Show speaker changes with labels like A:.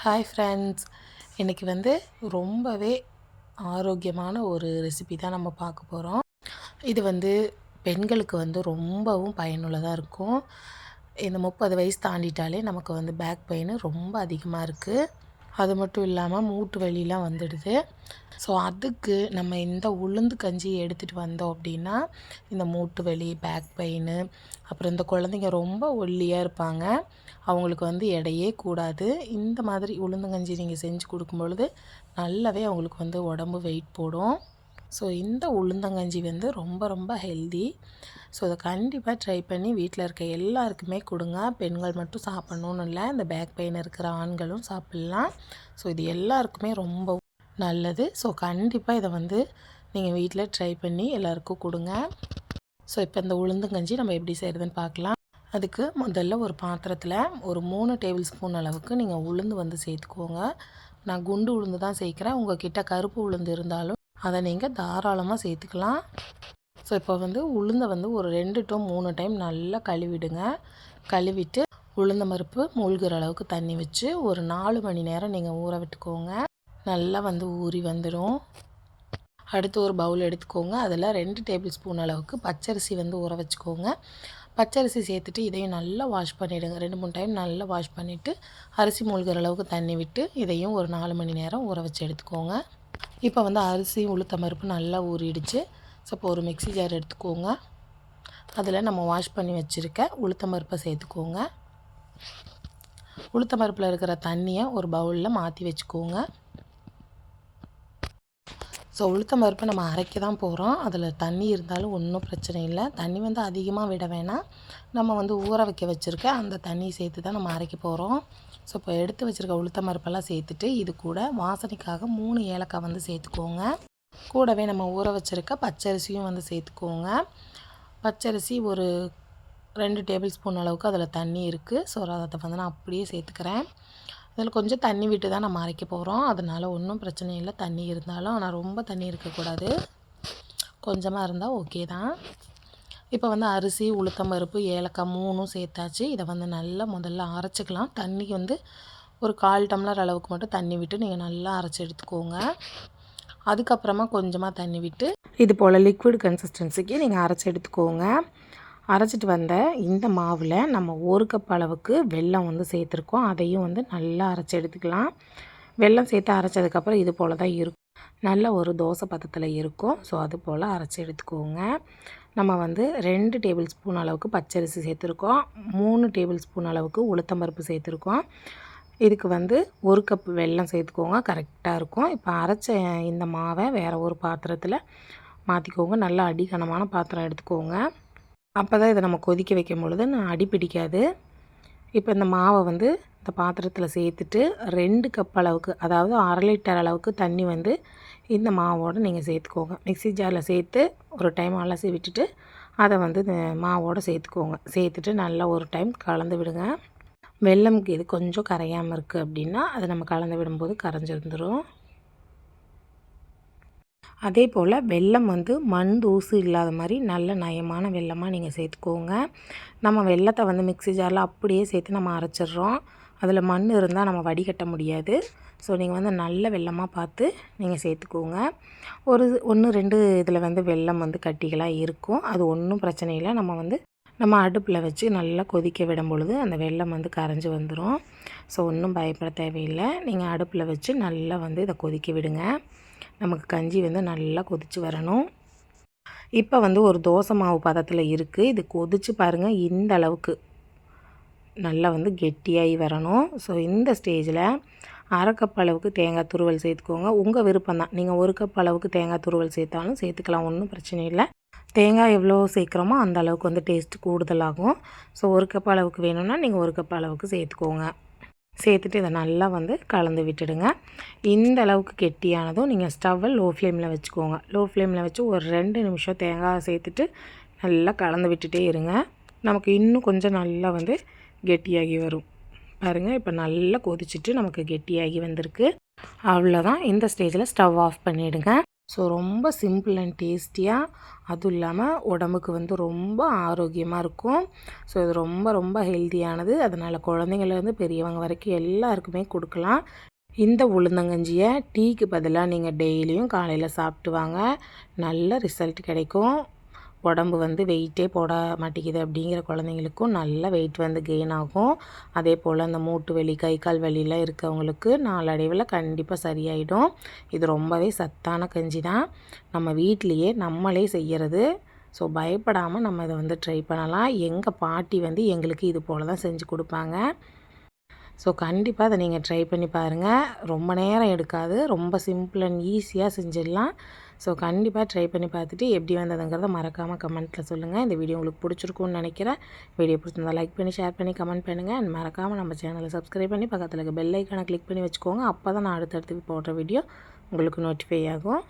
A: Hi friends இன்றைக்கி வந்து ரொம்பவே ஆரோக்கியமான ஒரு ரெசிபி தான் நம்ம பார்க்க போகிறோம் இது வந்து பெண்களுக்கு வந்து ரொம்பவும் பயனுள்ளதாக இருக்கும். இந்த முப்பது வயசு தாண்டிட்டாலே நமக்கு வந்து பேக் பெயின் ரொம்ப அதிகமாக இருக்குது அது மட்டும் இல்லாமல் மூட்டு வலிலாம் வந்துடுது. ஸோ அதுக்கு நம்ம இந்த உளுந்து கஞ்சி எடுத்துகிட்டு வந்தோம் அப்படின்னா இந்த மூட்டு வலி பேக் பெயின் அப்புறம் இந்த குழந்தைங்க ரொம்ப ஒல்லியாக இருப்பாங்க. அவங்களுக்கு வந்து எடையே கூடாது. இந்த மாதிரி உளுந்து கஞ்சி நீங்கள் செஞ்சு கொடுக்கும் பொழுது நல்லாவே அவங்களுக்கு வந்து உடம்பு வெயிட் போடும். ஸோ இந்த உளுந்தங்கஞ்சி வந்து ரொம்ப ரொம்ப ஹெல்தி ஸோ அதை கண்டிப்பாக ட்ரை பண்ணி வீட்டில் இருக்க எல்லாருக்குமே கொடுங்க. பெண்கள் மட்டும் சாப்பிட்ணுன்னு இல்லை. இந்த பேக் பெயின் இருக்கிற ஆண்களும் சாப்பிட்லாம். ஸோ இது எல்லாருக்குமே ரொம்ப நல்லது. ஸோ கண்டிப்பாக இதை வந்து நீங்கள் வீட்டில் ட்ரை பண்ணி எல்லாருக்கும் கொடுங்க. ஸோ இப்போ இந்த உளுந்தங்கஞ்சி நம்ம எப்படி செய்கிறதுன்னு பார்க்கலாம். அதுக்கு முதல்ல ஒரு பாத்திரத்தில் ஒரு மூணு டேபிள் ஸ்பூன் அளவுக்கு நீங்கள் உளுந்து வந்து சேர்த்துக்கோங்க. நான் குண்டு உளுந்து தான் சேர்க்குறேன். உங்கள் கிட்ட கருப்பு உளுந்து இருந்தாலும் அதை நீங்கள் தாராளமாக சேர்த்துக்கலாம். ஸோ இப்போ வந்து உளுந்தை வந்து ஒரு ரெண்டு டு மூணு டைம் நல்லா கழுவிடுங்க. கழுவிட்டு உளுந்த மறுப்பு மூழ்கிற அளவுக்கு தண்ணி வச்சு ஒரு நாலு மணி நேரம் நீங்கள் ஊற விட்டுக்கோங்க. நல்லா வந்து ஊறி வந்துடும். அடுத்து ஒரு பவுல் எடுத்துக்கோங்க. அதில் ரெண்டு டேபிள் ஸ்பூன் அளவுக்கு பச்சரிசி வந்து ஊற வச்சுக்கோங்க. பச்சரிசி சேர்த்துட்டு இதையும் நல்லா வாஷ் பண்ணிவிடுங்க ரெண்டு மூணு டைம் நல்லா வாஷ் பண்ணிவிட்டு அரிசி மூழ்கிற அளவுக்கு தண்ணி விட்டு இதையும் ஒரு நாலு மணி நேரம் ஊற வச்சு எடுத்துக்கோங்க. இப்போ வந்து அரிசி உளுத்த பருப்பு நல்லா ஊறிடுச்சு. ஸோ இப்போ ஒரு மிக்சி ஜார் எடுத்துக்கோங்க. அதில் நம்ம வாஷ் பண்ணி வச்சுருக்க உளுத்த பருப்பை சேர்த்துக்கோங்க. உளுத்த பருப்பில் இருக்கிற தண்ணியை ஒரு பவுலில் மாற்றி வச்சுக்கோங்க. ஸோ உளுத்தம் பருப்பு நம்ம அரைக்க தான் போகிறோம். அதில் தண்ணி இருந்தாலும் ஒன்றும் பிரச்சனை இல்லை. தண்ணி வந்து அதிகமாக விட வேணாம். நம்ம வந்து ஊற வைக்க வச்சுருக்க அந்த தண்ணி சேர்த்து தான் நம்ம அரைக்க போகிறோம். ஸோ இப்போ எடுத்து வச்சுருக்க உளுத்தம் பருப்பெல்லாம் சேர்த்துட்டு இது கூட வாசனைக்காக மூணு ஏலக்காய் வந்து சேர்த்துக்கோங்க. கூடவே நம்ம ஊற வச்சுருக்க பச்சரிசியும் வந்து சேர்த்துக்கோங்க. பச்சரிசி ஒரு ரெண்டு டேபிள் ஸ்பூன் அளவுக்கு அதில் தண்ணி இருக்குது ஸோ அதை வந்து நான் அப்படியே சேர்த்துக்கிறேன். அதில் கொஞ்சம் தண்ணி விட்டு தான் நம்ம அரைக்க போகிறோம் அதனால் ஒன்றும் பிரச்சனை இல்லை. தண்ணி இருந்தாலும் ஆனால் ரொம்ப தண்ணி இருக்கக்கூடாது. கொஞ்சமாக இருந்தால் ஓகே தான். இப்போ வந்து அரிசி உளுத்தம் பருப்பு ஏலக்காய் மூணும் சேர்த்தாச்சு. இதை வந்து நல்லா முதல்ல அரைச்சிக்கலாம். தண்ணி வந்து ஒரு கால் டம்ளர் அளவுக்கு மட்டும் தண்ணி விட்டு நீங்கள் நல்லா அரைச்சி எடுத்துக்கோங்க. அதுக்கப்புறமா கொஞ்சமாக தண்ணி விட்டு இது போல் லிக்விட் கன்சிஸ்டன்சிக்கு நீங்கள் அரைச்சி எடுத்துக்கோங்க. அரைச்சிட்டு வந்த இந்த மாவில் நம்ம ஒரு கப் அளவுக்கு வெல்லம் வந்து சேர்த்துருக்கோம். அதையும் வந்து நல்லா அரைச்சி எடுத்துக்கலாம். வெல்லம் சேர்த்து அரைச்சதுக்கப்புறம் இது போல் தான் இருக்கும். நல்ல ஒரு தோசை பதத்தில் இருக்கும். ஸோ அது போல் அரைச்சி எடுத்துக்கோங்க. நம்ம வந்து ரெண்டு டேபிள் ஸ்பூன் அளவுக்கு பச்சரிசி சேர்த்துருக்கோம். மூணு டேபிள் ஸ்பூன் அளவுக்கு உளுத்தம்பருப்பு சேர்த்துருக்கோம். இதுக்கு வந்து ஒரு கப் வெல்லம் சேர்த்துக்கோங்க. கரெக்டாக இருக்கும். இப்போ அரைச்ச இந்த மாவை வேறு ஒரு பாத்திரத்தில் மாற்றிக்கோங்க நல்லா அடிக்கனமான பாத்திரம் எடுத்துக்கோங்க. அப்போ தான் இதை நம்ம கொதிக்க வைக்கும் பொழுது நான் அடி பிடிக்காது. இப்போ இந்த மாவை வந்து இந்த பாத்திரத்தில் சேர்த்துட்டு ரெண்டு கப் அளவுக்கு அதாவது அரை லிட்டர் அளவுக்கு தண்ணி வந்து இந்த மாவோடு நீங்கள் சேர்த்துக்கோங்க. மிக்சி ஜாரில் சேர்த்து ஒரு டைம் அலசி விட்டுட்டு அதை வந்து இந்த மாவோடு சேர்த்துக்கோங்க. சேர்த்துட்டு நல்லா ஒரு டைம் கலந்து விடுங்க. வெள்ளம்க்கு இது கொஞ்சம் கரையாமல் இருக்குது அப்படின்னா அதை நம்ம கலந்து விடும்போது கரைஞ்சிருந்துடும் அதே போல் வெல்லம் வந்து மண் தூசு இல்லாத மாதிரி நல்ல நயமான வெல்லமாக நீங்கள் சேர்த்துக்கோங்க. நம்ம வெள்ளத்தை வந்து மிக்சி ஜாரில் அப்படியே சேர்த்து நம்ம அரைச்சிட்றோம். அதில் மண் இருந்தால் நம்ம வடிகட்ட முடியாது. ஸோ நீங்கள் வந்து நல்ல வெள்ளமாக பார்த்து நீங்கள் சேர்த்துக்கோங்க. ஒரு ஒன்று ரெண்டு இதில் வந்து வெள்ளம் வந்து கட்டிகளாக இருக்கும். அது ஒன்றும் பிரச்சனை இல்லை. நம்ம வந்து நம்ம அடுப்பில் வச்சு நல்லா கொதிக்க விடும் பொழுது அந்த வெள்ளம் வந்து கரைஞ்சி வந்துடும் ஸோ ஒன்றும் பயப்பட தேவையில்லை. நீங்கள் அடுப்பில் வச்சு நல்லா வந்து இதை கொதிக்க விடுங்க. நமக்கு கஞ்சி வந்து நல்லா கொதித்து வரணும். இப்போ வந்து ஒரு தோசை மாவு பதத்தில் இருக்குது இது கொதித்து பாருங்கள் இந்த அளவுக்கு. நல்லா வந்து கெட்டியாகி வரணும். ஸோ இந்த ஸ்டேஜில் அரை கப் அளவுக்கு தேங்காய் துருவல் சேர்த்துக்கோங்க. உங்கள் விருப்பம் தான் நீங்கள் ஒரு கப் அளவுக்கு தேங்காய் துருவல் சேர்த்தாலும் சேர்த்துக்கலாம். ஒன்றும் பிரச்சனை இல்லை. தேங்காய் எவ்வளோ சேர்க்குறோமோ அந்த அளவுக்கு வந்து டேஸ்ட்டு கூடுதலாகும். ஸோ ஒரு கப் அளவுக்கு வேணும்னா நீங்கள் ஒரு கப் அளவுக்கு சேர்த்துக்கோங்க. சேர்த்துட்டு இதை நல்லா வந்து கலந்து விட்டுடுங்க. இந்த அளவுக்கு கெட்டியானதும் நீங்கள் ஸ்டவ்வை லோ ஃப்ளேமில் வச்சுக்கோங்க லோ ஃப்ளேமில் வச்சு ஒரு ரெண்டு நிமிஷம் தேங்காய் சேர்த்துட்டு நல்லா கலந்து விட்டுட்டே இருங்க. நமக்கு இன்னும் கொஞ்சம் நல்லா வந்து கெட்டியாகி வரும். பாருங்கள் இப்போ நல்லா கொதிச்சுட்டு நமக்கு கெட்டியாகி வந்திருக்கு. அவ்வளோதான் இந்த ஸ்டேஜில் ஸ்டவ் ஆஃப் பண்ணிவிடுங்க ஸோ ரொம்ப சிம்பிள் அண்ட் டேஸ்டியாக அதுவும் இல்லாமல் உடம்புக்கு வந்து ரொம்ப ஆரோக்கியமாக இருக்கும். ஸோ இது ரொம்ப ரொம்ப ஹெல்த்தியானது. அதனால் குழந்தைங்கள்லேருந்து பெரியவங்க வரைக்கும் எல்லாருக்குமே கொடுக்கலாம். இந்த உளுந்தங்கஞ்சியை டீக்கு பதிலாக நீங்கள் டெய்லியும் காலையில் சாப்பிட்டு வாங்க. நல்ல ரிசல்ட் கிடைக்கும். உடம்பு வந்து வெயிட்டே போட மாட்டேங்குது அப்படிங்கிற குழந்தைங்களுக்கும் நல்ல வெயிட் வந்து கெயின் ஆகும். அதே போல் அந்த மூட்டு வலி கை கால் வலிலாம் இருக்கவங்களுக்கு நாளடைவில் கண்டிப்பாக சரியாயிடும். இது ரொம்பவே சத்தான கஞ்சி தான். நம்ம வீட்லேயே நம்மளே செய்கிறது ஸோ பயப்படாமல் நம்ம இதை வந்து ட்ரை பண்ணலாம். எங்கள் பாட்டி வந்து எங்களுக்கு இது போல் தான் செஞ்சு கொடுப்பாங்க. ஸோ கண்டிப்பாக அதை நீங்கள் ட்ரை பண்ணி பாருங்கள் ரொம்ப நேரம் எடுக்காது. ரொம்ப சிம்பிள் அண்ட் ஈஸியாக செஞ்சிடலாம். ஸோ கண்டிப்பாக ட்ரை பண்ணி பார்த்துட்டு எப்படி வந்ததுங்கிறத மறக்காமல் கமெண்ட்டில் சொல்லுங்கள் இந்த வீடியோ உங்களுக்கு பிடிச்சிருக்குன்னு நினைக்கிறேன். வீடியோ பிடிச்சிருந்தா லைக் பண்ணி ஷேர் பண்ணி கமெண்ட் பண்ணுங்கள் அண்ட் மறக்காமல் நம்ம சேனலை சப்ஸ்கிரைப் பண்ணி பக்கத்தில் இருக்க பெல் ஐக்கானை கிளிக் பண்ணி வச்சுக்கோங்க. அப்போ தான் நான் அடுத்தடுத்து போடுற வீடியோ உங்களுக்கு நோட்டிஃபை ஆகும்.